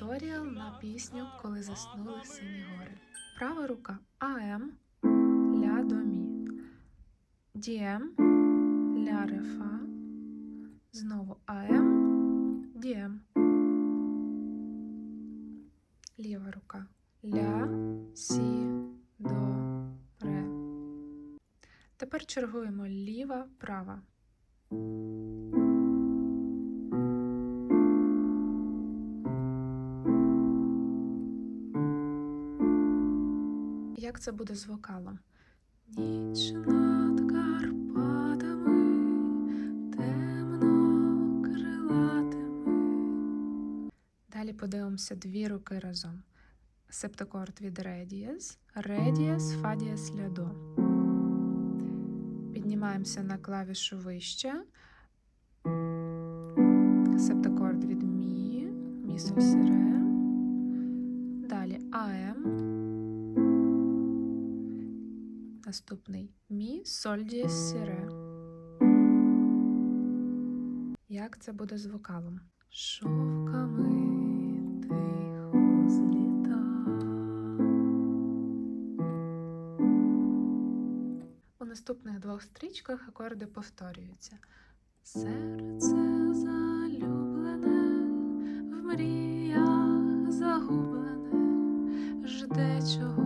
туторіал на пісню Коли заснули сині гори. Права рука АМ, ля до мі. Дієм, ля ре фа. Знову АМ, дієм. Ліва рука ля, сі, до, ре. Тепер чергуємо ліва, права. Як це буде з вокалом? Ніч над Карпатами, темно крилатими. Далі подивимося дві руки разом. Септакорд від ре дієз, ре дієз, фа дієз, ля до. Піднімаємося на клавішу вище. Септакорд від мі, мі соль сі ре. наступний Мі соль дієс сіре. Як це буде з вокалом? Шовками тихо зліта. У наступних двох стрічках акорди повторюються. Серце залюблене, в мріях загублене, жде чого.